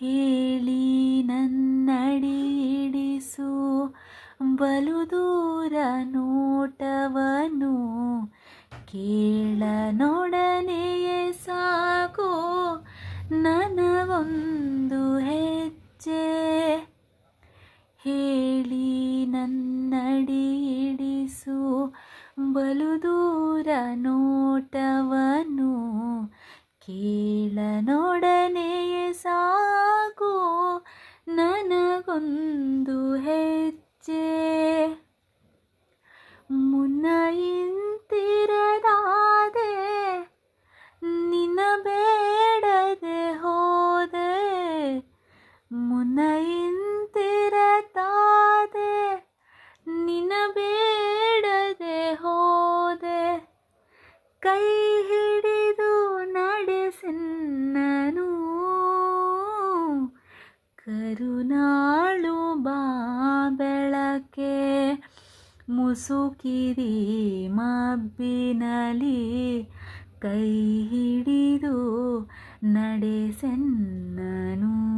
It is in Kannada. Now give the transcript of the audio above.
ಹೇಳಿ ನನ್ನಡಿ ಇಡಿಸು ಬಲು ದೂರ ನೋಟವನು ಕೇಳ ನೋಡನೆಯೇ ಸಾಕು ನನಗೊಂದು ಹೆಜ್ಜೆ. ಹೇಳಿ ನನ್ನಡಿ ಇಡಿಸು ಬಲು ದೂರ ನೋಟವನು ಕೇಳ ನೋಡನೆಯೇ ನನಗೊಂದು ಹೆಜ್ಜೆ. ಮುನ್ನ ಇಂತಿರದಾದೆ ನಿನ್ನ ಬೇಡದೆ ಹೋದೆ. ಮುನ್ನ ಇಂತಿರದಾದೆ ನಿನ್ನ ಬೇಡದೆ ಹೋದೆ. ಕೈ ಹಿಡಿದು ನಡೆಸೆನ್ನನು ಕರುನಾಳು ಬಾ ಬೆಳಕೆ ಮುಸುಕಿರಿ ಮಬ್ಬಿನಲಿ ಕೈ ಹಿಡಿದು ನಡೆಸೆನ್ನನು.